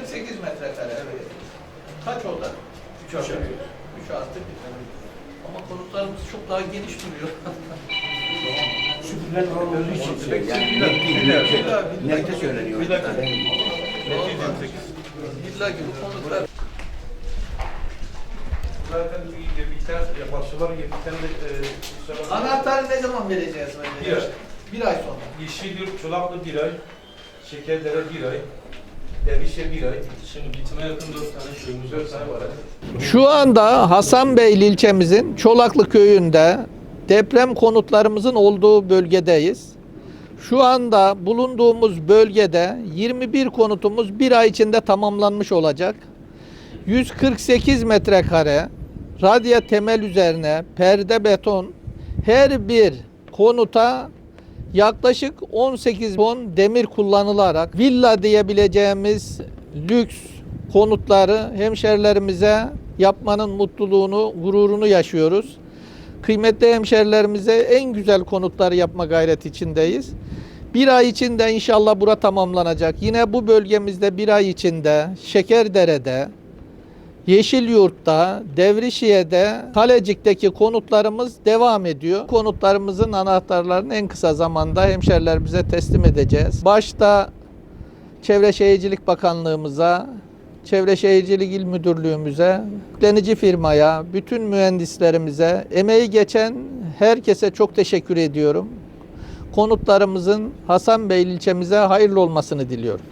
48 metrekare. Evet. Kaç oda? 3 artı 1. 3 artı 1. Ama konutlarımız çok daha geniş duruyor. Süpürler olduğu için. Yani söyleniyor. Villa gibi. Villa gibi konutlar. Zaten biter, başlar biten de... E, şey Anahtarı ne zaman vereceğiz? Bir ay. Bir ay sonra. Yeşilyurt, Çolaklı bir ay. Şekerdere bir ay. Şu anda Hasanbeyli ilçemizin Çolaklı köyünde deprem konutlarımızın olduğu bölgedeyiz. Şu anda bulunduğumuz bölgede 21 konutumuz bir ay içinde tamamlanmış olacak. 148 metrekare radya temel üzerine perde beton her bir konuta yaklaşık 18 ton demir kullanılarak villa diyebileceğimiz lüks konutları hemşerilerimize yapmanın mutluluğunu, gururunu yaşıyoruz. Kıymetli hemşerilerimize en güzel konutları yapma gayreti içindeyiz. Bir ay içinde inşallah bura tamamlanacak. Yine bu bölgemizde bir ay içinde Şekerdere'de, Yeşilyurt'ta, Devrişiye'de, Kalecik'teki konutlarımız devam ediyor. Konutlarımızın anahtarlarını en kısa zamanda hemşerilerimize teslim edeceğiz. Başta Çevre Şehircilik Bakanlığımıza, Çevre Şehircilik İl Müdürlüğümüze, yüklenici firmaya, bütün mühendislerimize, emeği geçen herkese çok teşekkür ediyorum. Konutlarımızın Hasanbeyli ilçemize hayırlı olmasını diliyorum.